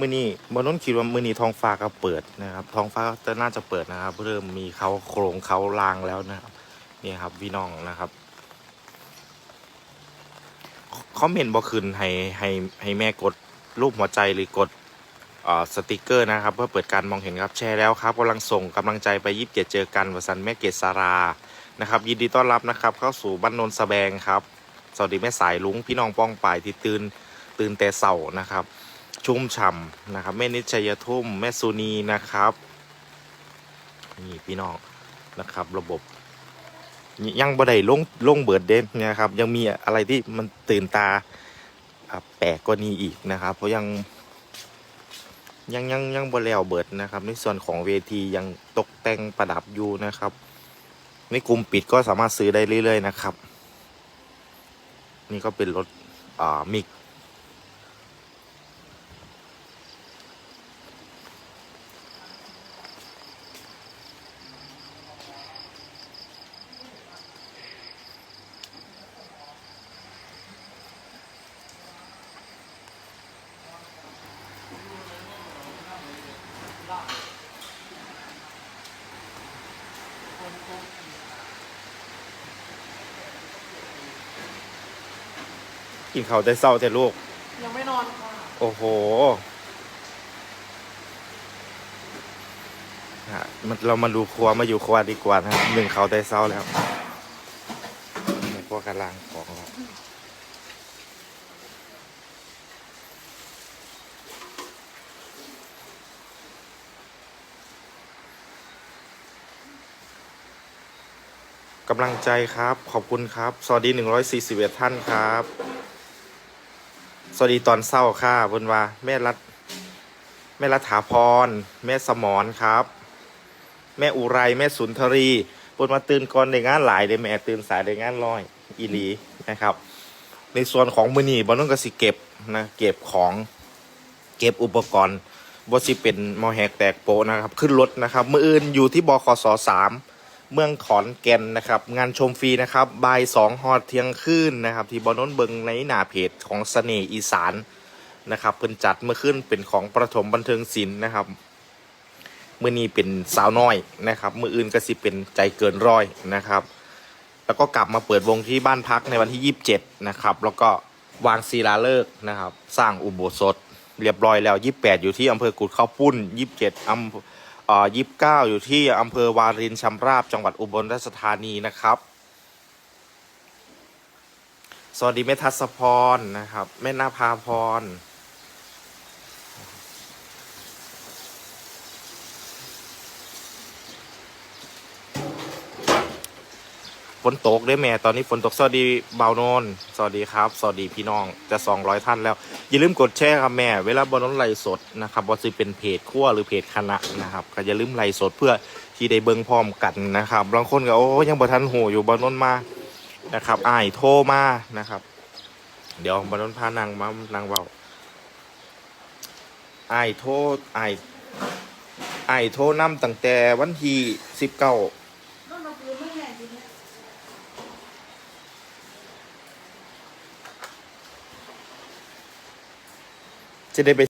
มื้อนี้บนน้นคิดว่ามื้อนี้ท้องฟ้าก็เปิดนะครับ ท้องฟ้าจะน่าจะเปิดนะครับ เริ่มมีเขาโครงเขาลางแล้วนะครับนี่ครับพี่น้องนะครับคอมเมนต์บ่ขึ้นให้ให้ให้แม่กดรูปหัวใจหรือกดอสติกเกอร์นะครับ เพื่อเปิดการมองเห็นครับแชร์แล้วครับกำลังส่งกำลังใจไปยิบเจเจอกันวสันแม่เกศสารานะครับ ยินดีต้อนรับนะครับ เข้าสู่บ้านนนสแบงครับ สวัสดีแม่สายลุงพี่น้องป้องป่ายที่ตื่นตื่นแต่เสานะครับ ชุ่มฉ่ำนะครับ แม่นิชยทุ่ม แม่สุนีนะครับ นี่พี่น้องนะครับ ระบบ ยังบ่ได้ลงลงเบิดเด่นนะครับ ยังมีอะไรที่มันตื่นตาแปลกกว่านี้อีกนะครับ เพราะยังยังยังยังบ่แล้วเบิดนะครับ ในส่วนของเวทียังตกแต่งประดับอยู่นะครับ ในกลุ่มปิดก็สามารถซื้อได้เรื่อย ๆ นะครับ นี่ก็เป็นรถอ่ามิก กินข้าวแต่เศร้าแต่ลูก ยังไม่นอนค่ะโอ้โหฮะมันเรามาดูครัวมาอยู่ครัวดีกว่านะครับหนึ่งเขาได้เศร้าแล้วในพวกกำลังของเรา กำลังใจครับ ขอบคุณครับ สวัสดี141ท่านครับ สวัสดีตอนเศร้าค่ะเพิ่นว่า แม่รัฐแม่รัฐาพร แม่สมรครับ แม่อุไรแม่สุนทรีเพิ่นมาตื่นก่อนในงานหลายเลยแม่ตื่นสายในงานร้อย อีหลีนะครับ ในส่วนของมือนีบอลนุ่นก็สิเก็บนะเก็บของเก็บอุปกรณ์บ่สิเป็นมอแหกแตกโปะนะครับ ขึ้นรถนะครับมืออื่นอยู่ที่บคสสาม เมืองขอนแก่นนะครับ งานชมฟรีนะครับบ่ายสองฮอดเที่ยงคืนนะครับ ที่บอนนเบิงในหน้าเพจของเสน่ห์อีสานนะครับเพิ่นจัดเมื่อขึ้นเป็นของประถมบันเทิงศิลป์นะครับมือนี้เป็นสาวน้อยนะครับ มืออื่นก็สิเป็นใจเกินร้อยนะครับ แล้วก็กลับมาเปิดวงที่บ้านพักในวันที่ 27 นะครับ แล้วก็วางศิลาฤกษ์นะครับ สร้างอุโบสถ เรียบร้อยแล้ว 28 อยู่ที่อำเภอกุดข้าวปุ้น 27 อำ เภอเอ่อ29อยู่ที่อำเภอวารินชำราบจังหวัดอุบลราชธานีนะครับ สวัสดีแม่ทัศพรนะครับแม่นาภาพร นตกด้วยแม่ตอนนี้ฝนตกสวัสดีเบาโนนสวัสดีครับสวัสดีพี่น้องจะสองร้อยท่านแล้ว อย่าลืมกดแชร์ครับแม่ เวลาบอลนนไลฟ์สดนะครับว่าจะเป็นเพจขั้วหรือเพจคณะนะครับก็อย่าลืมไลฟ์สดเพื่อที่ได้เบิ่งพร้อมกันนะครับบางคนก็โอ้ยังบ่ทันหูอยู่บอลนนมานะครับอ้ายโทรมานะครับ เดี๋ยวบอลนนพานางมานางเบาอ้ายโทรอ้ายอ้ายโทรนำตั้งแต่วันที่สิบเก้า CDP